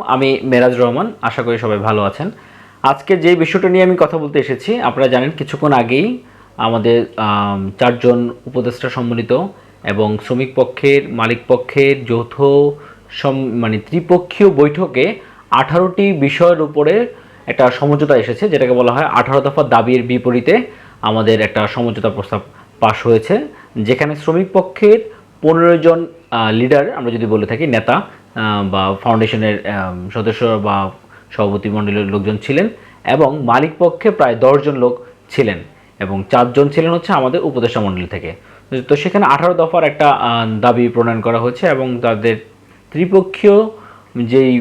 আমি মেরাজ রহমান, আশা করি সবাই ভালো আছেন। আজকে যে বিষয়টা নিয়ে আমি কথা বলতে এসেছি, আপনারা জানেন কিছুক্ষণ আগেই আমাদের চারজন উপদেষ্টা সম্মিলিত এবং শ্রমিক পক্ষের, মালিক পক্ষের যৌথ সম- মানে ত্রিপক্ষীয় বৈঠকে আঠারোটি বিষয়ের উপরে একটা সমঝোতা এসেছে, যেটাকে বলা হয় আঠারো দফা দাবির বিপরীতে আমাদের একটা সমঝোতা প্রস্তাব পাশ হয়েছে, যেখানে শ্রমিক পক্ষের পনেরো জন লিডার, আমরা যদি বলে থাকি, নেতা বা ফাউন্ডেশনের সদস্য বা সভাপতি মণ্ডলের লোকজন ছিলেন এবং মালিক পক্ষে প্রায় দশজন লোক ছিলেন এবং চারজন ছিলেন হচ্ছে আমাদের উপদেষ্টা মণ্ডলী থেকে। তো সেখানে আঠারো দফার একটা দাবি প্রণয়ন করা হয়েছে এবং তাদের ত্রিপক্ষীয় যেই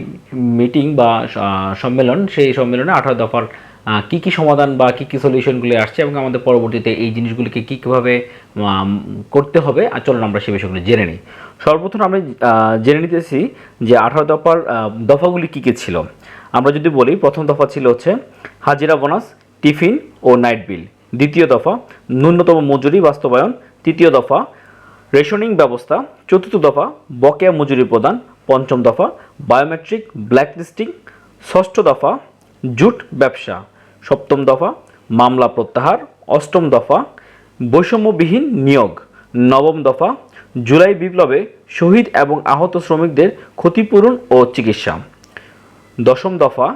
মিটিং বা সম্মেলন, সেই সম্মেলনে আঠারো দফার কি কি সমাধান বা কি কি সলিউশনগুলি আসছে এবং আমাদের পরবর্তীতে এই জিনিসগুলিকে কী কীভাবে করতে হবে? আর চলুন আমরা সে বিষয়গুলো জেনে নিই। সর্বপ্রথম আমরা জেনে নিতেছি যে আঠারো দফার দফাগুলি কী কী ছিল। আমরা যদি বলি, প্রথম দফা ছিল হচ্ছে হাজিরা বোনাস, টিফিন ও নাইট বিল। দ্বিতীয় দফা, ন্যূনতম মজুরি বাস্তবায়ন। তৃতীয় দফা, রেশনিং ব্যবস্থা। চতুর্থ দফা, বকেয়া মজুরি প্রদান। পঞ্চম দফা, বায়োমেট্রিক ব্ল্যাকলিস্টিং। ষষ্ঠ দফা জুট ব্যবসা, সপ্তম দফা, মামলা প্রত্যাহার, অষ্টম দফা, বৈষম্যবিহীন নিয়োগ, নবম দফা, জুলাই বিপ্লবে শহীদ এবং আহত শ্রমিকদের ক্ষতিপূরণ ও চিকিৎসা। দশম দফা,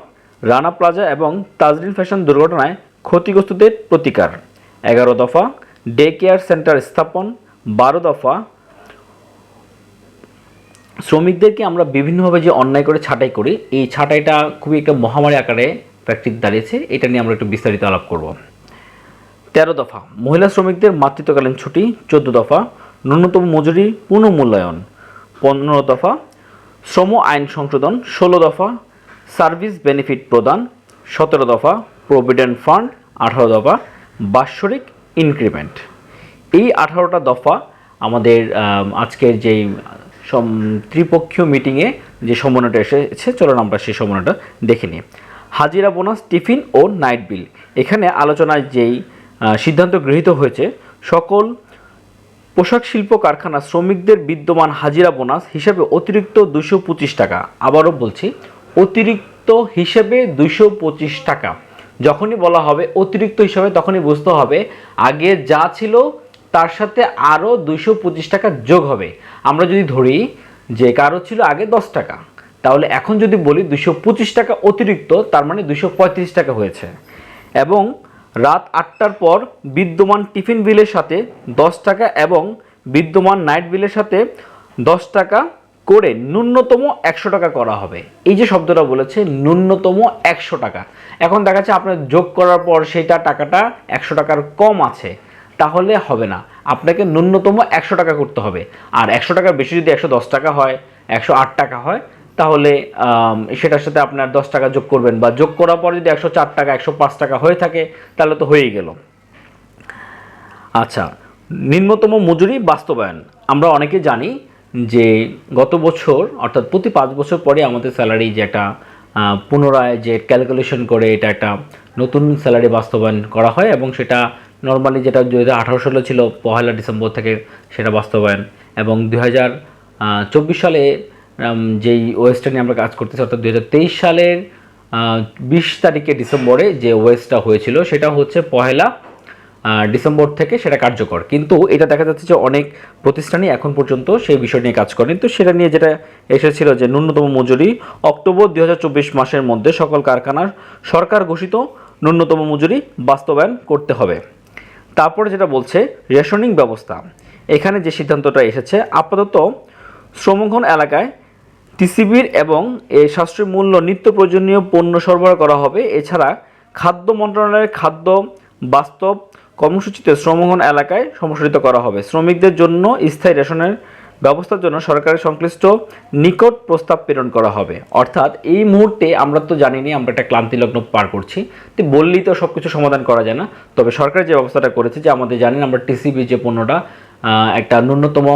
রানা প্লাজা এবং তাজরিন ফ্যাশন দুর্ঘটনায় ক্ষতিগ্রস্তদের প্রতিকার। এগারো দফা, ডে কেয়ার সেন্টার স্থাপন। বারো দফা শ্রমিকদেরকে আমরা বিভিন্নভাবে যে অন্যায় করে ছাঁটাই করি, এই ছাঁটাইটা খুবই একটা মহামারী আকারে প্র্যাকটিস দাঁড়িয়েছে। এটা নিয়ে আমরা একটু বিস্তারিত আলাপ করব। তেরো দফা, মহিলা শ্রমিকদের মাতৃত্বকালীন ছুটি, চোদ্দ দফা, ন্যূনতম মজুরি পুনঃমূল্যায়ন পনেরো দফা, শ্রম আইন সংশোধন, ষোলো দফা সার্ভিস বেনিফিট প্রদান, সতেরো দফা প্রভিডেন্ট ফান্ড আঠারো দফা, বাৎসরিক ইনক্রিমেন্ট এই আঠারোটা দফা আমাদের আজকের যেই ত্রিপক্ষীয় মিটিংয়ে যে সমন্বয়টা এসেছে, চলুন আমরা সেই সমন্বয়টা দেখে নিই। হাজিরা বোনাস, টিফিন ও নাইট বিল এখানে আলোচনায় যেই সিদ্ধান্ত গৃহীত হয়েছে, সকল পোশাক শিল্প কারখানা শ্রমিকদের বিদ্যমান হাজিরা বোনাস হিসেবে অতিরিক্ত দুশো পঁচিশ টাকা। আবারও বলছি, অতিরিক্ত হিসেবে দুশো পঁচিশ টাকা। যখনই বলা হবে অতিরিক্ত হিসাবে, তখনই বুঝতে হবে, আগে যা ছিল তার সাথে আরও দুশো পঁচিশ টাকা যোগ হবে। আমরা যদি ধরি যে কারও ছিল আগে দশ টাকা, তাহলে এখন যদি বলি দুশো পঁচিশ টাকা অতিরিক্ত, তার মানে দুশো পঁয়ত্রিশ টাকা হয়েছে। এবং রাত আটটার পর বিদ্যমান টিফিন বিলের সাথে দশ টাকা এবং বিদ্যমান নাইট বিলের সাথে দশ টাকা করে ন্যূনতম একশো টাকা করা হবে। এই যে শব্দটা বলেছে, ন্যূনতম একশো টাকা। এখন দেখা যাচ্ছে আপনার যোগ করার পর সেটা টাকাটা একশো টাকার কম আছে। তাহলে হবে না। আপনাকে ন্যূনতম একশো টাকা করতে হবে। আর একশো টাকার বেশি যদি একশো দশ টাকা হয়, একশো আট টাকা হয়, তাহলে সেটার সাথে আপনার দশ টাকা যোগ করবেন বা যোগ করার পর যদি একশো চার টাকা, একশো পাঁচ টাকা হয়ে থাকে, তাহলে তো হয়েই গেল। আচ্ছা নিম্নতম মজুরি বাস্তবায়ন। আমরা অনেকে জানি যে গত বছর, অর্থাৎ প্রতি পাঁচ বছর পরে আমাদের স্যালারি যে একটা পুনরায় যে ক্যালকুলেশন করে এটা একটা নতুন স্যালারি বাস্তবায়ন করা হয় এবং সেটা নর্মালি যেটা দু হাজার আঠারো সালে ছিল পহেলা ডিসেম্বর থেকে সেটা বাস্তবায়ন এবং দু হাজার চব্বিশ সালে যেই ওয়েস্টটা নিয়ে আমরা কাজ করতেছি অর্থাৎ দু হাজার তেইশ সালের বিশ তারিখে ডিসেম্বরে যে ওয়েস্টটা হয়েছিল সেটা হচ্ছে পহেলা ডিসেম্বর থেকে সেটা কার্যকর। কিন্তু এটা দেখা যাচ্ছে যে অনেক প্রতিষ্ঠানই এখন পর্যন্ত সেই বিষয় নিয়ে কাজ করেন। তো সেটা নিয়ে যেটা এসেছিল যে ন্যূনতম মজুরি অক্টোবর দু হাজার চব্বিশ মাসের মধ্যে সকল কারখানার সরকার ঘোষিত ন্যূনতম মজুরি বাস্তবায়ন করতে হবে। তারপরে যেটা বলছে, রেশনিং ব্যবস্থা। এখানে যে সিদ্ধান্তটা এসেছে, আপাতত শ্রমঘন এলাকায় টিসিবির এবং এই সাশ্রয়ী মূল্য নিত্য প্রয়োজনীয় পণ্য সরবরাহ করা হবে। এছাড়া খাদ্য মন্ত্রণালয়ের খাদ্য বাস্তব কর্মসূচিতে শ্রমঘন এলাকায় সম্প্রসারিত করা হবে। শ্রমিকদের জন্য স্থায়ী রেশনের ব্যবস্থার জন্য সরকারের সংশ্লিষ্ট নিকট প্রস্তাব প্রেরণ করা হবে। অর্থাৎ এই মুহূর্তে আমরা তো জানিনি, আমরা একটা ক্লান্তি লগ্ন পার করছি। তো বললেই তো সব কিছু সমাধান করা যায় না। তবে সরকার যে ব্যবস্থাটা করেছে, যে আমাদের জানেন আমরা টিসিবি যে পণ্যটা একটা ন্যূনতম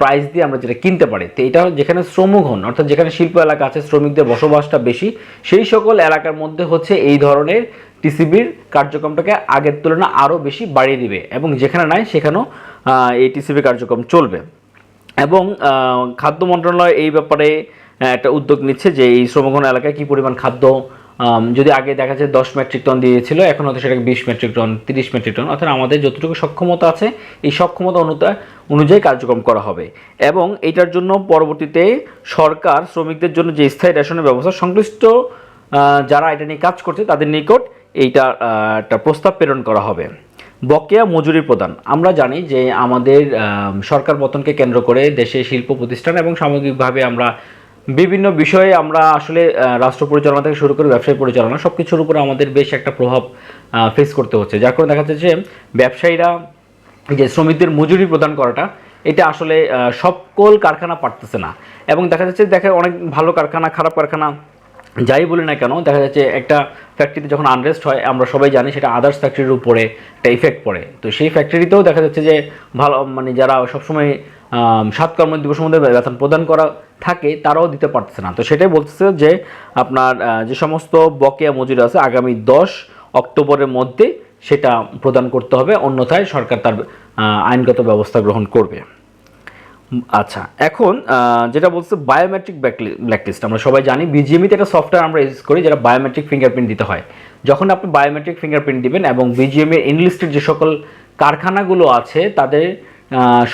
প্রাইস দিয়ে আমরা যেটা কিনতে পারি, তো এটা যেখানে শ্রমঘন, অর্থাৎ যেখানে শিল্প এলাকা আছে, শ্রমিকদের বসবাসটা বেশি, সেই সকল এলাকার মধ্যে হচ্ছে এই ধরনের টিসিবির কার্যক্রমটাকে আগের তুলনায় আরও বেশি বাড়িয়ে দিবে এবং যেখানে নাই সেখানেও এই টিসিবি কার্যক্রম চলবে। এবং খাদ্য মন্ত্রণালয় এই ব্যাপারে একটা উদ্যোগ নিচ্ছে যে এই শ্রমঘন এলাকায় কি পরিমাণ খাদ্য যদি আগে দেখা যায় দশ মেট্রিক টন দিয়েছিল, এখন হয়তো সেটাকে বিশ মেট্রিক টন, তিরিশ মেট্রিক টন, অর্থাৎ আমাদের যতটুকু সক্ষমতা আছে, এই সক্ষমতা অনুতা- অনুযায়ী কার্যক্রম করা হবে। এবং এটার জন্য পরবর্তীতে সরকার শ্রমিকদের জন্য যে স্থায়ী রেশনের ব্যবস্থা সংশ্লিষ্ট যারা এটা নিয়ে কাজ করছে, তাদের নিকট এইটা একটা প্রস্তাব প্রেরণ করা হবে। বকেয়া মজুরি প্রদান। আমরা জানি যে আমাদের সরকার পতনকে কেন্দ্র করে দেশে শিল্প প্রতিষ্ঠান এবং সামগ্রিকভাবে আমরা বিভিন্ন বিষয়ে আমরা আসলে রাষ্ট্র পরিচালনা থেকে শুরু করে ব্যবসায়ী পরিচালনা সব কিছুর উপরে আমাদের বেশ একটা প্রভাব ফেস করতে হচ্ছে। যার কারণে দেখা যাচ্ছে যে ব্যবসায়ীরা যে শ্রমিকদের মজুরি প্রদান করাটা, এটা আসলে সকল কারখানা পারতেছে না। এবং দেখা যাচ্ছে দেখে অনেক ভালো কারখানা, খারাপ কারখানা যাই বলি না কেন, দেখা যাচ্ছে একটা ফ্যাক্টরিতে যখন আনরেস্ট হয়, আমরা সবাই জানি সেটা আদার্স ফ্যাক্টরির উপরে একটা ইফেক্ট পড়ে। তো সেই ফ্যাক্টরিতেও দেখা যাচ্ছে যে ভালো মানে যারা সবসময় সাত কর্ম দিবসের মধ্যে বেতন প্রদান করা থাকে, তারাও দিতে পারতেছে না। তো সেটাই বলতেছে যে আপনার যে সমস্ত বকেয়া মজুরি আছে, আগামী দশ অক্টোবরের মধ্যে সেটা প্রদান করতে হবে, অন্যথায় সরকার তার আইনগত ব্যবস্থা গ্রহণ করবে। আচ্ছা এখন যেটা বলছে বায়োমেট্রিক ব্ল্যাকলিস্ট আমরা সবাই জানি বিজিএমিতে একটা সফটওয়্যার আমরা ইউজ করি যেটা বায়োমেট্রিক ফিঙ্গারপ্রিন্ট দিতে হয়। যখন আপনি বায়োমেট্রিক ফিঙ্গারপ্রিন্ট দিবেন এবং বিজিএমের ইনলিস্টেড যে সকল কারখানাগুলো আছে, তাদের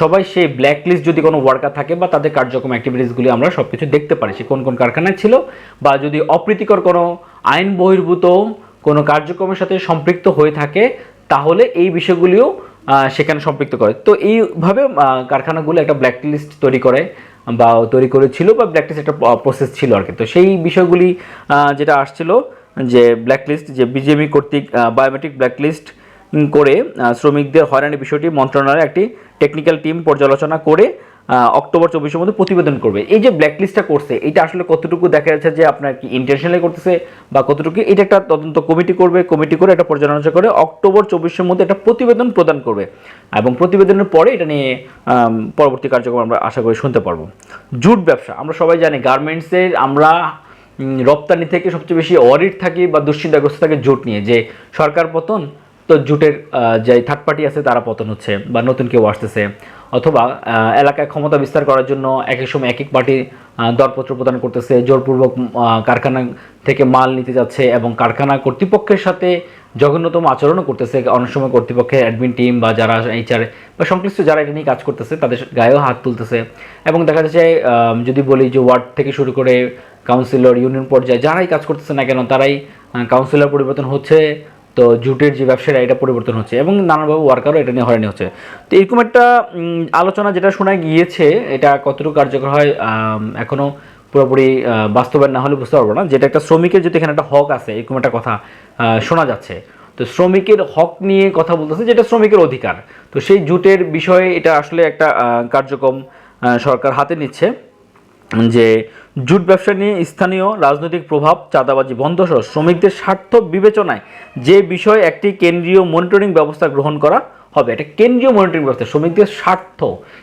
সবাই সেই ব্ল্যাকলিস্ট যদি কোনো ওয়ার্কার থাকে বা তাদের কার্যক্রম অ্যাক্টিভিটিসগুলি আমরা সব কিছু দেখতে পারি, সে কোন কোন কারখানায় ছিল বা যদি অপ্রীতিকর কোনো আইন বহির্ভূত কোনো কার্যক্রমের সাথে সম্পৃক্ত হয়ে থাকে, তাহলে এই বিষয়গুলিও সেখানে সম্পৃক্ত করে। তো এইভাবে কারখানাগুলো একটা ব্ল্যাক লিস্ট তৈরি করে, বা তৈরি করেছিল, বা ব্ল্যাক লিস্ট একটা প্রসেস ছিল আর কি। তো সেই বিষয়গুলি যেটা আসছিল, যে ব্ল্যাক লিস্ট যে বিজেপি কর্তৃক বায়োমেট্রিক ব্ল্যাক লিস্ট করে শ্রমিকদের হয়রানি বিষয়টি মন্ত্রণালয়ের একটি টেকনিক্যাল টিম পর্যালোচনা করে অক্টোবর চব্বিশের মধ্যে প্রতিবেদন করবে। এই যে ব্ল্যাক লিস্টটা করছে, এটা আসলে কতটুকু দেখা যাচ্ছে যে আপনার কি ইন্টেনশনালি করতেছে বা কতটুকু? এটা একটা তদন্ত কমিটি করবে কমিটি করে এটা পর্যালোচনা করে অক্টোবর চব্বিশের মধ্যে একটা প্রতিবেদন প্রদান করবে এবং প্রতিবেদনের পরে এটা নিয়ে পরবর্তী কার্যক্রম আমরা আশা করি শুনতে পারব। জুট ব্যবসা, আমরা সবাই জানি গার্মেন্টসের আমরা রপ্তানি থেকে সবচেয়ে বেশি অডিট থাকি বা দুশ্চিন্তাগ্রস্ত থাকে জুট নিয়ে, যে সরকার পতন, তো জুটের যে থার্ড পার্টি আছে তারা পতন হচ্ছে বা নতুন কেউ আসতেছে। অথবা এলাকায় ক্ষমতা বিস্তার করার জন্য এক এক সময় এক এক পার্টি দরপত্র প্রদান করতেছে, জোরপূর্বক কারখানা থেকে মাল নিতে যাচ্ছে এবং কারখানা কর্তৃপক্ষের সাথে জঘন্যতম আচরণও করতেছে। অনেক সময় কর্তৃপক্ষের অ্যাডমিন টিম বা যারা এইচআর বা সংশ্লিষ্ট যারা এটা নিয়ে কাজ করতেছে, তাদের গায়েও হাত তুলতেছে। এবং দেখা যাচ্ছে যদি বলি যে ওয়ার্ড থেকে শুরু করে কাউন্সিলর ইউনিয়ন পর্যায়ে যারাই কাজ করতেছে না কেন, তারাই কাউন্সিলর পরিবর্তন হচ্ছে। তো জুটের যে ব্যবসাটা এটা পরিবর্তন হচ্ছে এবং নানানভাবে ওয়ার্কারও এটা নিয়ে হয়রানি হচ্ছে। তো এরকম একটা আলোচনা যেটা শোনা গিয়েছে এটা কতটুকু কার্যকর হয় আম, এখনও পুরোপুরি বাস্তবায়ন না হলে বুঝতে পারব না। যেটা একটা শ্রমিকের যদি এখানে একটা হক আছে এরকম একটা কথা শোনা যাচ্ছে। তো শ্রমিকের হক নিয়ে কথা বলতেছে যেটা শ্রমিকের অধিকার। তো সেই জুটের বিষয়ে এটা আসলে একটা কার্যক্রম সরকার হাতে নিচ্ছে। যে জুট ব্যবসা নিয়ে স্থানীয় রাজনৈতিক প্রভাব, চাঁদাবাজি বন্ধ সহ শ্রমিকদের স্বার্থ বিবেচনায় যে বিষয়ে একটি কেন্দ্রীয় মনিটরিং ব্যবস্থা গ্রহণ করা হবে এটা কেন্দ্রীয় মনিটরিং ব্যবস্থা, শ্রমিকদের স্বার্থ।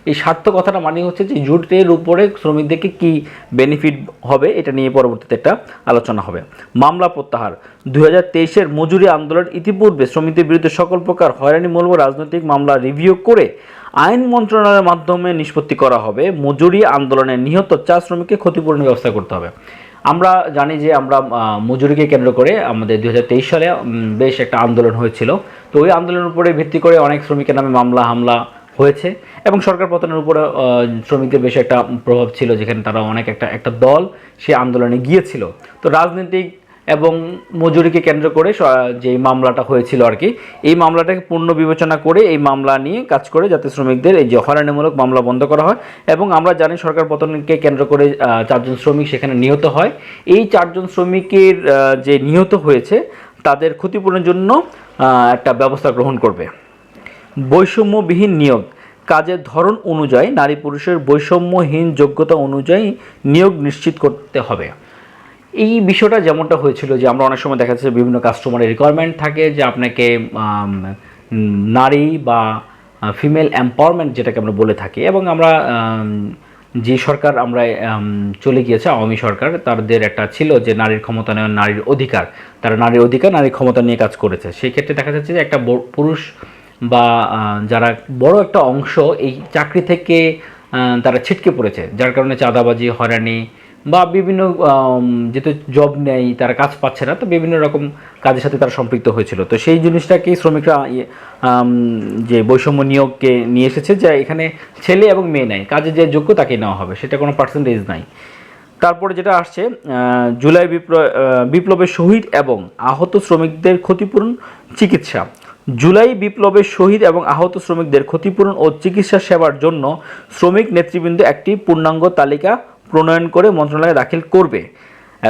এই স্বার্থ কথাটা মানে হচ্ছে যে জুটের উপরে শ্রমিকদেরকে কি বেনিফিট হবে, এটা নিয়ে পরবর্তীতে একটা আলোচনা হবে। মামলা প্রত্যাহার দু হাজার তেইশের মজুরি আন্দোলন ইতিপূর্বে শ্রমিকদের বিরুদ্ধে সকল প্রকার হয়রানিমূলক রাজনৈতিক মামলা রিভিউ করে আইন মন্ত্রণালয়ের মাধ্যমে নিষ্পত্তি করা হবে। মজুরি আন্দোলনে নিহত চা শ্রমিককে ক্ষতিপূরণের ব্যবস্থা করতে হবে। আমরা জানি যে আমরা মজুরিকে কেন্দ্র করে আমাদের দু হাজার তেইশ সালে বেশ একটা আন্দোলন হয়েছিল। তো ওই আন্দোলনের উপরে ভিত্তি করে অনেক শ্রমিকের নামে মামলা হামলা হয়েছে এবং সরকার পতনের উপরে শ্রমিকদের বেশ একটা প্রভাব ছিল, যেখানে তারা অনেক একটা একটা দল সে আন্দোলনে গিয়েছিল। তো রাজনৈতিক এবং মজুরিকে কেন্দ্র করে যে মামলাটা হয়েছিল আর কি, এই মামলাটাকে পূর্ণ বিবেচনা করে এই মামলা নিয়ে কাজ করে যাতে শ্রমিকদের এই যে হয়রানিমূলক মামলা বন্ধ করা হয় এবং আমরা জানি সরকার পতনকে কেন্দ্র করে চারজন শ্রমিক সেখানে নিহত হয়। এই চারজন শ্রমিকের যে নিহত হয়েছে তাদের ক্ষতিপূরণের জন্য একটা ব্যবস্থা গ্রহণ করবে। বৈষম্যবিহীন নিয়োগ। কাজের ধরন অনুযায়ী নারী পুরুষের বৈষম্যহীন যোগ্যতা অনুযায়ী নিয়োগ নিশ্চিত করতে হবে। এই বিষয়টা যেমনটা হয়েছিল যে আমরা অনেক সময় দেখা যাচ্ছে বিভিন্ন কাস্টমারের রিকোয়ারমেন্ট থাকে যে আপনাকে নারী বা ফিমেল এম্পাওয়ারমেন্ট যেটাকে আমরা বলে থাকি এবং আমরা যে সরকার আমরা চলে গিয়েছে, আওয়ামী সরকার, তাদের একটা ছিল যে নারীর ক্ষমতা ক্ষমতায়ন নারীর অধিকার। তারা নারীর অধিকার, নারীর ক্ষমতা নিয়ে কাজ করেছে। সেই ক্ষেত্রে দেখা যাচ্ছে যে একটা পুরুষ বা যারা বড় একটা অংশ এই চাকরি থেকে তারা ছিটকে পড়েছে। যার কারণে চাঁদাবাজি, হয়রানি বা বিভিন্ন যেহেতু জব নেই তারা কাজ পাচ্ছে না তো বিভিন্ন রকম কাজের সাথে তারা সম্পৃক্ত হয়েছিল। তো সেই জিনিসটাকেই শ্রমিকরা ইয়ে, যে বৈষম্য নিয়োগকে নিয়ে এসেছে যে এখানে ছেলে এবং মেয়ে নেয় কাজে যে যোগ্য তাকে নেওয়া হবে সেটা কোনো পার্সেন্টেজ নাই। তারপরে যেটা আসছে জুলাই বিপ্লব বিপ্লবের শহীদ এবং আহত শ্রমিকদের ক্ষতিপূরণ চিকিৎসা। জুলাই বিপ্লবের শহীদ এবং আহত শ্রমিকদের ক্ষতিপূরণ ও চিকিৎসা সেবার জন্য শ্রমিক নেতৃবৃন্দ একটি পূর্ণাঙ্গ তালিকা প্রণয়ন করে মন্ত্রণালয়ে দাখিল করবে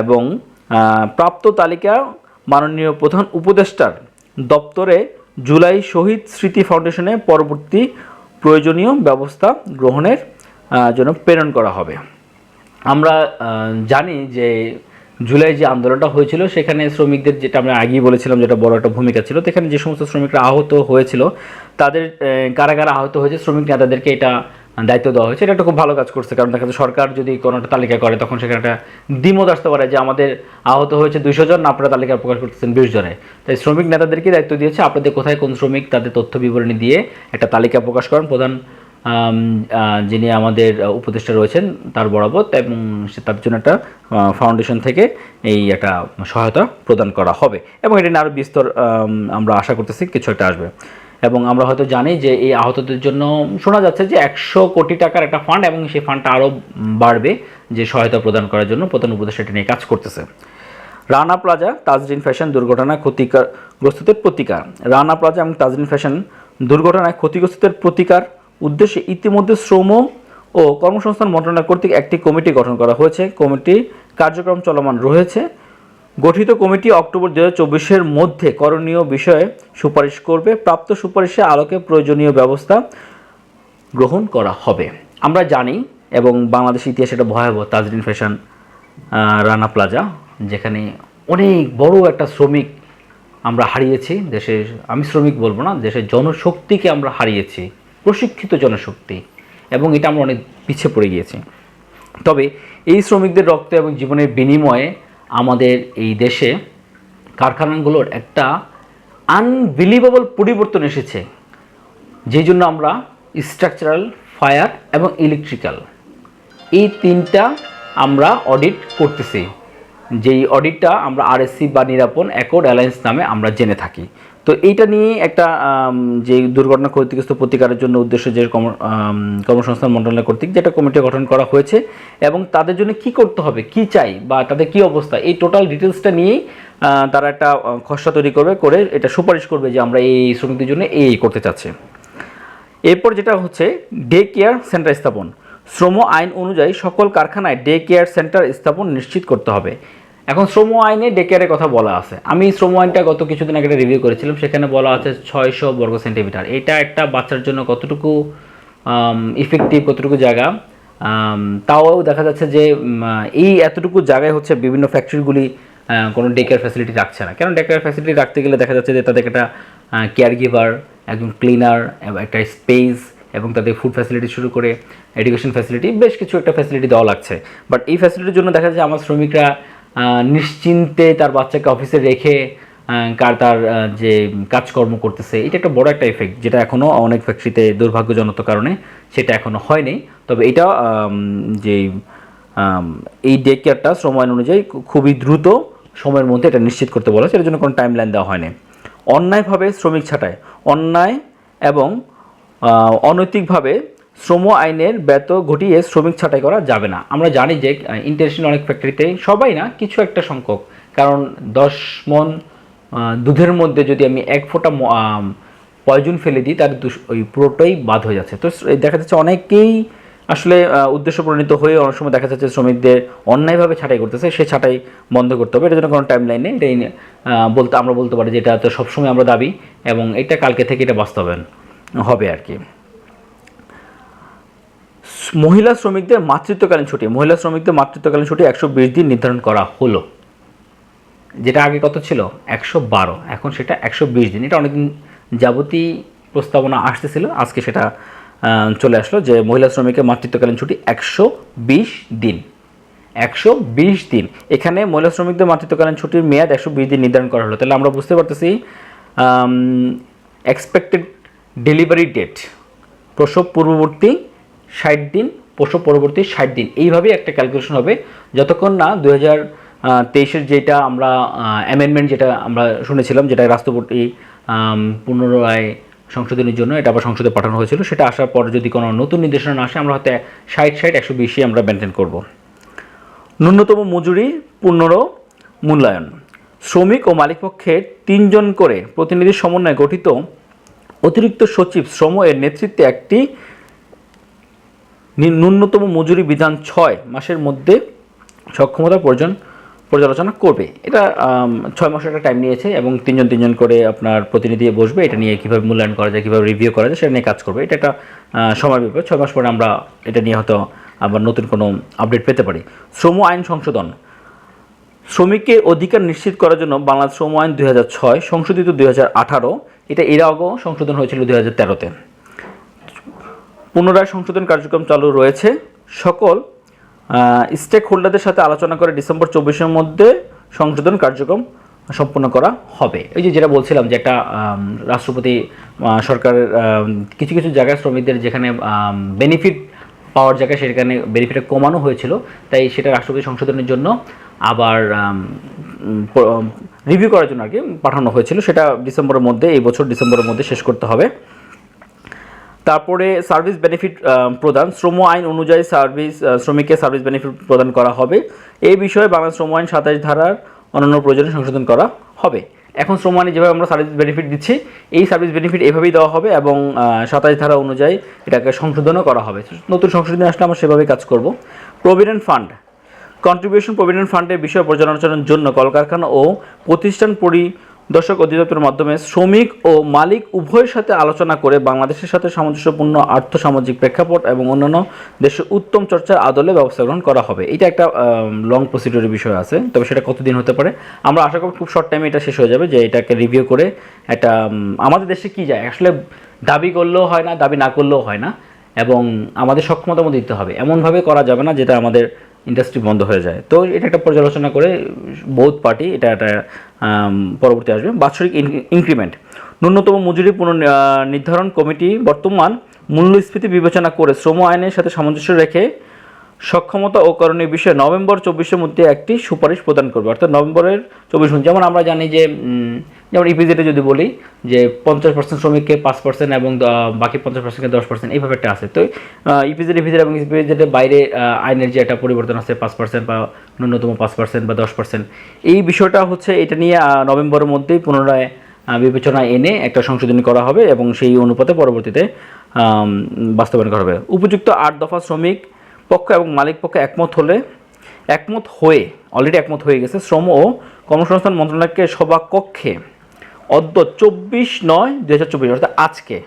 এবং প্রাপ্ত তালিকা মাননীয় প্রধান উপদেষ্টার দপ্তরে জুলাই শহীদ স্মৃতি ফাউন্ডেশনে পরবর্তী প্রয়োজনীয় ব্যবস্থা গ্রহণের জন্য প্রেরণ করা হবে। আমরা জানি যে জুলাই যে আন্দোলনটা হয়েছিল, সেখানে শ্রমিকদের যেটা আমরা আগেই বলেছিলাম, যেটা বড় একটা ভূমিকা ছিল, সেখানে যে সমস্ত শ্রমিকরা আহত হয়েছিল, তাদের কারা কারা আহত হয়েছে, শ্রমিক নেতাদেরকে এটা দায়িত্ব দেওয়া হয়েছে, এটা একটা খুব ভালো কাজ করছে। কারণ দেখা যাচ্ছে সরকার যদি কোনো একটা তালিকা করে, তখন সেখানে একটা দ্বিমত আসতে পারে যে আমাদের আহত হয়েছে দুইশো জন, আপনারা তালিকা প্রকাশ করতেছেন বিশ জনে। তাই শ্রমিক নেতাদেরকে দায়িত্ব দিয়েছে? আপনাদের কোথায় কোন শ্রমিক তাদের তথ্য বিবরণী দিয়ে একটা তালিকা প্রকাশ করেন? প্রধান যিনি আমাদের উপদেষ্টা রয়েছেন, তার বরাবর, এবং সে তার জন্য একটা ফাউন্ডেশন থেকে এই একটা সহায়তা প্রদান করা হবে। এবং এটা নিয়ে আরও বিস্তর আমরা আশা করতেছি কিছু একটা আসবে। এবং আমরা হয়তো জানি যে এই আহতদের জন্য শোনা যাচ্ছে যে একশো কোটি টাকার একটা ফান্ড এবং সেই ফান্ডটা আরও বাড়বে, যে সহায়তা প্রদান করার জন্য প্রধান উপদেষ্টা এটা নিয়ে কাজ করতেছে। রানা প্লাজা, তাজরিন ফ্যাশন দুর্ঘটনায় ক্ষতিগ্রস্তদের প্রতিকার। রানা প্লাজা এবং তাজরিন ফ্যাশন দুর্ঘটনায় ক্ষতিগ্রস্তদের প্রতিকার উদ্দেশ্যে ইতিমধ্যে শ্রম ও কর্মসংস্থান মন্ত্রণালয় কর্তৃক একটি কমিটি গঠন করা হয়েছে। কমিটি কার্যক্রম চলমান রয়েছে। গঠিত কমিটি অক্টোবর দু হাজার মধ্যে করণীয় বিষয়ে সুপারিশ করবে। প্রাপ্ত সুপারিশের আলোকে প্রয়োজনীয় ব্যবস্থা গ্রহণ করা হবে। আমরা জানি এবং বাংলাদেশ ইতিহাসে এটা ভয়াবহ তাজরিন ফ্যাশন রানা প্লাজা, যেখানে অনেক বড় একটা শ্রমিক আমরা হারিয়েছি। দেশের, আমি শ্রমিক বলব না, দেশের জনশক্তিকে আমরা হারিয়েছি, প্রশিক্ষিত জনশক্তি, এবং এটা আমরা অনেক পিছিয়ে পড়ে গিয়েছি। তবে এই শ্রমিকদের রক্ত এবং জীবনের বিনিময়ে আমাদের এই দেশে কারখানাগুলোর একটা আনবিলিভেবল পরিবর্তন এসেছে, যেই জন্য আমরা স্ট্রাকচারাল ফায়ার এবং ইলেকট্রিক্যাল এই তিনটা আমরা অডিট করতেছি। যেই অডিটটা আমরা আরএসসি বা নিরাপন অ্যাকর্ড অ্যালায়েন্স নামে আমরা জেনে থাকি। তো এইটা নিয়ে একটা যে দুর্ঘটনা ক্ষতিগ্রস্ত প্রতিকারের জন্য উদ্দেশ্য যে কর্মসংস্থান মন্ত্রণালয় কর্তৃক যেটা কমিটি গঠন করা হয়েছে এবং তাদের জন্য কি করতে হবে, কি চাই বা তাদের কি অবস্থা, এই টোটাল ডিটেলসটা নিয়েই তারা একটা খসড়া তৈরি করবে, করে এটা সুপারিশ করবে যে আমরা এই শ্রমিকদের জন্য এই করতে চাচ্ছি। এরপর যেটা হচ্ছে, ডে কেয়ার সেন্টার স্থাপন। শ্রম আইন অনুযায়ী সকল কারখানায় ডে কেয়ার সেন্টার স্থাপন নিশ্চিত করতে হবে। এখন শ্রম আইনে ডে কেয়ারের কথা বলা আছে। আমি শ্রম আইনটা গত কিছুদিন আগে রিভিউ করেছিলাম, সেখানে বলা আছে ছয়শো বর্গ সেন্টিমিটার। এটা একটা বাচ্চার জন্য কতটুকু ইফেক্টিভ কতটুকু জায়গা? তাও দেখা যাচ্ছে যে এই এতটুকু জায়গায় হচ্ছে বিভিন্ন ফ্যাক্টরিগুলি কোনো ডে কেয়ার ফ্যাসিলিটি রাখছে না। কেন ডে কেয়ার ফ্যাসিলিটি রাখতে গেলে দেখা যাচ্ছে যে তাদের একটা কেয়ার গিভার একজন ক্লিনার একটা স্পেস এবং তাদের ফুড ফ্যাসিলিটি শুরু করে এডুকেশন ফ্যাসিলিটি বেশ কিছু একটা ফ্যাসিলিটি দেওয়া লাগছে। বাট এই ফ্যাসিলিটির জন্য দেখা যাচ্ছে আমার শ্রমিকরা নিশ্চিন্তে তার বাচ্চাকে অফিসে রেখে কার তার যে কাজকর্ম করতেছে, এটা একটা বড় একটা এফেক্ট যেটা এখনও অনেক ফ্যাক্টরিতে দুর্ভাগ্যজনক কারণে সেটা এখনও হয়নি। তবে এটা যে এই ডে কেয়ারটা শ্রম আইন অনুযায়ী খুবই দ্রুত সময়ের মধ্যে এটা নিশ্চিত করতে বলা সেটার জন্য কোনো টাইম লাইন দেওয়া হয়নি। অন্যায়ভাবে শ্রমিক ছাঁটাই, অন্যায় এবং অনৈতিকভাবে শ্রম আইনের ব্যত ঘটিয়ে শ্রমিক ছাঁটাই করা যাবে না। আমরা জানি যে ইন্টারন্যাশনাল অনেক ফ্যাক্টরিতে সবাই না, কিছু একটা সংখ্যক। কারণ দশ মন দুধের মধ্যে যদি আমি এক ফোঁটা পয়জন ফেলে দিই, তার ওই পুরোটাই বাদ হয়ে যাচ্ছে। তো দেখা যাচ্ছে অনেকেই আসলে উদ্দেশ্য প্রণীত হয়ে অনেক সময় দেখা যাচ্ছে শ্রমিকদের অন্যায়ভাবে ছাঁটাই করতেছে, সে ছাঁটাই বন্ধ করতে হবে। এটার জন্য কোনো টাইম লাইন নেই। এটাই বলতে আমরা বলতে পারি যে এটা তো সবসময় আমরা দাবি এবং এটা কালকে থেকে এটা বাস্তবায়ন হবে আর কি। মহিলা শ্রমিকদের মাতৃত্বকালীন ছুটি। মহিলা শ্রমিকদের মাতৃত্বকালীন ছুটি একশো বিশ দিন নির্ধারণ করা হলো। যেটা আগে কত ছিল? একশো বারো। এখন সেটা একশো বিশ দিন। এটা অনেকদিন যাবতীয় প্রস্তাবনা আসতেছিল। আজকে সেটা চলে আসলো যে মহিলা শ্রমিকের মাতৃত্বকালীন ছুটি একশো বিশ দিন। একশো বিশ দিন। এখানে মহিলা শ্রমিকদের মাতৃত্বকালীন ছুটির মেয়াদ একশো বিশ দিন নির্ধারণ করা হলো। তাহলে আমরা বুঝতে পারতেছি এক্সপেক্টেড ডেলিভারি ডেট প্রসব পূর্ববর্তী ষাট দিন প্রসব পরবর্তী ষাট দিন। এইভাবেই একটা ক্যালকুলেশন হবে। যতক্ষণ না দু হাজার তেইশের যেটা আমরা অ্যামেন্ডমেন্ট যেটা আমরা শুনেছিলাম, যেটা রাষ্ট্রপতি পুনরায় সংশোধনের জন্য এটা আবার সংসদে পাঠানো হয়েছিল, সেটা আসার পর যদি কোনো নতুন নির্দেশনা না আসে, আমরা হয়তো ষাট ষাট, একশো বিশই আমরা মেনটেন করব। ন্যূনতম মজুরি, পুনর, মূল্যায়ন। শ্রমিক ও মালিকপক্ষের তিনজন করে প্রতিনিধি সমন্বয়ে গঠিত অতিরিক্ত সচিব শ্রম এর নেতৃত্বে একটি ন্যূনতম মজুরি বিধান ছয় মাসের মধ্যে সক্ষমতা প্রয়োজন পর্যালোচনা করবে। এটা ছয় মাসের একটা টাইম নিয়েছে এবং তিনজন তিনজন করে আপনার প্রতিনিধি বসবে। এটা নিয়ে কীভাবে মূল্যায়ন করা যায়, কীভাবে রিভিউ করা যায় সেটা নিয়ে কাজ করবে। এটা একটা সময় ব্যাপার। ছয় মাস পরে আমরা এটা নিয়ে হয়তো আবার নতুন কোনো আপডেট পেতে পারি। শ্রম আইন সংশোধন। শ্রমিককে অধিকার নিশ্চিত করার জন্য বাংলাদেশ শ্রম আইন দুই সংশোধিত দুই হাজার আঠারো, এটা এর আগেও সংশোধন হয়েছিল দুই হাজার তেরোতে। পুনরায় সংশোধন কার্যক্রম চালু রয়েছে। সকল স্টেক হোল্ডারদের সাথে আলোচনা করে ডিসেম্বর চব্বিশের মধ্যে সংশোধন কার্যক্রম সম্পূর্ণ করা হবে। এই যে যেটা বলছিলাম যে একটা রাষ্ট্রপতি সরকারের কিছু কিছু জায়গায় শ্রমিকদের যেখানে বেনিফিট পাওয়ার জায়গায় সেখানে বেনিফিটটা কমানো হয়েছিল, তাই সেটা রাষ্ট্রপতি সংশোধনের জন্য আবার রিভিউ করার জন্য আর কি পাঠানো হয়েছিল। সেটা ডিসেম্বরের মধ্যে, এই বছর ডিসেম্বরের মধ্যে শেষ করতে হবে। তারপরে সার্ভিস বেনিফিট প্রদান। শ্রম আইন অনুযায়ী সার্ভিস শ্রমিককে সার্ভিস বেনিফিট প্রদান করা হবে। এই বিষয়ে বাংলা শ্রম আইন সাতাশ ধারার অন্যান্য প্রয়োজনে সংশোধন করা হবে। এখন শ্রম আইনে যেভাবে আমরা সার্ভিস বেনিফিট দিচ্ছি, এই সার্ভিস বেনিফিট এভাবেই দেওয়া হবে এবং সাতাশ ধারা অনুযায়ী এটাকে সংশোধনও করা হবে। নতুন সংশোধনী আসলে আমরা সেভাবেই কাজ করব। Provident fund. কন্ট্রিবিউশন প্রভিডেন্ট ফান্ডের বিষয় পর্যালোচনার জন্য কলকারখানা ও প্রতিষ্ঠান পরিদর্শক অধিদপ্তরের মাধ্যমে শ্রমিক ও মালিক উভয়ের সাথে আলোচনা করে বাংলাদেশের সাথে সামঞ্জস্যপূর্ণ আর্থসামাজিক প্রেক্ষাপট এবং অন্যান্য দেশের উত্তম চর্চার আদলে ব্যবস্থা গ্রহণ করা হবে। এটা একটা লং প্রসিডিউরের বিষয় আছে, তবে সেটা কতদিন হতে পারে? আমরা আশা করি খুব শর্ট টাইমে এটা শেষ হয়ে যাবে, যে এটাকে রিভিউ করে একটা আমাদের দেশে কি যায়? আসলে দাবি করলেও হয় না, দাবি না করলেও হয় না, এবং আমাদের সক্ষমতার মধ্যে দিতে হবে। এমনভাবে করা যাবে না, যেটা আমাদের ইন্ডাস্ট্রি বন্ধ হয়ে যায়। তো এটা একটা পর্যালোচনা করে বোধ পার্টি এটা একটা পরবর্তী আসবে। বাৎসরিক ইনক্রিমেন্ট ন্যূনতম মজুরি পুনঃ নির্ধারণ কমিটি বর্তমান মূল্যস্ফীতি বিবেচনা করে শ্রম আইনের সাথে সামঞ্জস্য রেখে সক্ষমতা ও করণীয় বিষয়ে নভেম্বর চব্বিশের মধ্যে একটি সুপারিশ প্রদান করবে। অর্থাৎ নভেম্বরের চব্বিশ যেমন আমরা জানি যে যেমন ইপিজেডে যদি বলি যে পঞ্চাশ পার্সেন্ট শ্রমিককে পাঁচ পার্সেন্ট এবং বাকি পঞ্চাশ পার্সেন্টকে দশ পার্সেন্ট এইভাবে একটা আছে। তো ইপিজেড ইপিজেড এবং ইপিজেডের বাইরে আইনের যে একটা পরিবর্তন আছে, পাঁচ পার্সেন্ট বা ন্যূনতম পাঁচ পার্সেন্ট বা দশ পার্সেন্ট এই বিষয়টা হচ্ছে এটা নিয়ে নভেম্বরের মধ্যেই পুনরায় বিবেচনা এনে একটা সংশোধনী করা হবে এবং সেই অনুপাতে পরবর্তীতে বাস্তবায়ন করা হবে। উপযুক্ত আট দফা শ্রমিক পক্ষ এবং মালিক পক্ষ একমত হলে, একমত হয়ে অলরেডি একমত হয়ে গেছে, শ্রম ও কর্মসংস্থান মন্ত্রণালয়কে সভাকক্ষে অদ্য চব্বিশ নয় দু হাজার চব্বিশ, অর্থাৎ আজকে,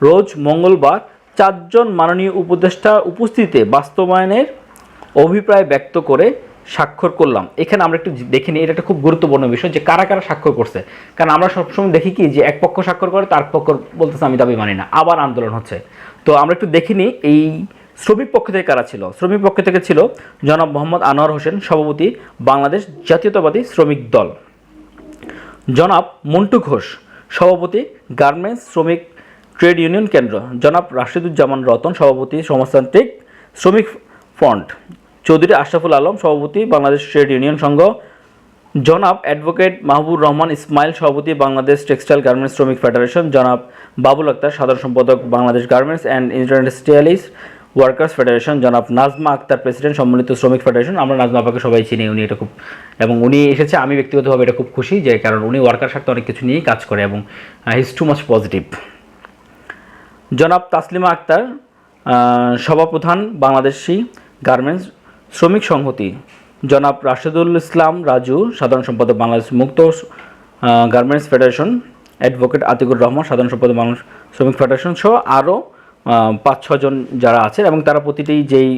রোজ মঙ্গলবার চারজন মাননীয় উপদেষ্টা উপস্থিতিতে বাস্তবায়নের অভিপ্রায় ব্যক্ত করে স্বাক্ষর করলাম। এখানে আমরা একটু দেখে নিই, এটা একটা খুব গুরুত্বপূর্ণ বিষয় যে কারা কারা স্বাক্ষর করছে। কারণ আমরা সবসময় দেখি কি যে এক পক্ষ স্বাক্ষর করে, তার পক্ষ বলতেছে, আমি দাবি মানি না। আবার আন্দোলন হচ্ছে। তো আমরা একটু দেখে নিই এই শ্রমিক পক্ষ থেকে কারা ছিল? শ্রমিক পক্ষ থেকে ছিল জনাব মোহাম্মদ আনোয়ার হোসেন, সভাপতি বাংলাদেশ জাতীয়তাবাদী শ্রমিক দল। জনাব মন্টু ঘোষ, সভাপতি গার্মেন্টস শ্রমিক ট্রেড ইউনিয়ন কেন্দ্র। জনাব রাশিদুজ্জামান রতন, সভাপতি সমাজতান্ত্রিক শ্রমিক ফ্রন্ট। চৌধুরী আশরাফুল আলম, সভাপতি বাংলাদেশ ট্রেড ইউনিয়ন সংঘ। জনাব অ্যাডভোকেট মাহবুব রহমান ইসমাইল, সভাপতি বাংলাদেশ টেক্সটাইল গার্মেন্টস শ্রমিক ফেডারেশন। জনাব বাবুল আক্তার, সাধারণ সম্পাদক Bangladesh garments and industrialist workers federation জনাব নাজমা আক্তার প্রেসিডেন্ট সম্মানিত শ্রমিক ফেডারেশন আমরা নাজমা আপাকে সবাই চিনি, উনি এটা খুব এবং উনি এসেছে, আমি ব্যক্তিগতভাবে এটা খুব খুশি যে, কারণ উনি ওয়ার্কার সাথে অনেক কিছু নিয়েই কাজ করে এবং হিজ টু মাচ পজিটিভ জনাব তাসলিমা আক্তার সভাপ্রধান বাংলাদেশি গার্মেন্টস শ্রমিক সংহতি। জনাব রাশেদুল ইসলাম রাজু, সাধারণ সম্পাদক বাংলাদেশ মুক্ত garments federation advocate Atiqur Rahman, সাধারণ সম্পাদক বাংলাদেশ শ্রমিক ফেডারেশন সহ আরও পাঁচ ছজন যারা আছে এবং তারা প্রতিটি যেই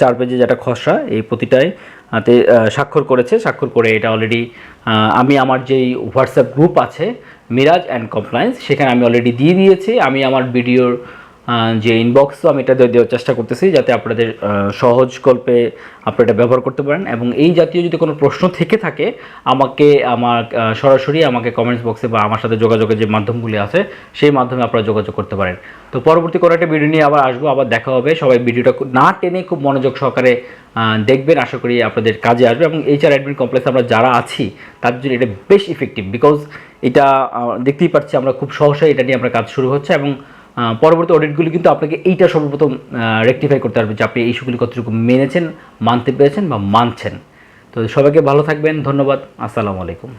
চার পেজে যেটা খসড়া, এই প্রতিটাই হাতে স্বাক্ষর করেছে। স্বাক্ষর করে এটা অলরেডি আমি আমার যেই হোয়াটসঅ্যাপ গ্রুপ আছে মিরাজ অ্যান্ড কমপ্লায়েন্স সেখানে আমি অলরেডি দিয়ে দিয়েছি। আমি আমার ভিডিওর যে ইনবক্সও আমি এটা দেওয়ার চেষ্টা করতেছি যাতে আপনাদের সহজ কল্পে আপনারা এটা ব্যবহার করতে পারেন এবং এই জাতীয় যদি কোনো প্রশ্ন থেকে থাকে, আমাকে, আমার সরাসরি আমাকে কমেন্টস বক্সে বা আমার সাথে যোগাযোগের যে মাধ্যমগুলি আছে, সেই মাধ্যমে আপনারা যোগাযোগ করতে পারেন। তো পরবর্তী কোনো একটা ভিডিও নিয়ে আবার আসব, আবার দেখা হবে। সবাই ভিডিওটা না টেনে খুব মনোযোগ সহকারে দেখবেন। আশা করি আপনাদের কাজে আসবে এবং এইচআর অ্যাডমিন কমপ্লেক্স আমরা যারা আছি তার জন্য এটা বেশ ইফেক্টিভ বিকজ এটা দেখতেই পাচ্ছি আমরা খুব সহসাই এটা নিয়ে আমরা কাজ শুরু হচ্ছে এবং পরবর্তী অডিটগুলি কিন্তু আপনাকে এইটা সর্বপ্রথম রেকটিফাই করতে পারবে যে আপনি এই ইস্যুগুলি কতটুকু মেনেছেন, মানতে পেরেছেন বা মানছেন। তো সবাইকে ভালো থাকবেন, ধন্যবাদ, আসসালামু আলাইকুম।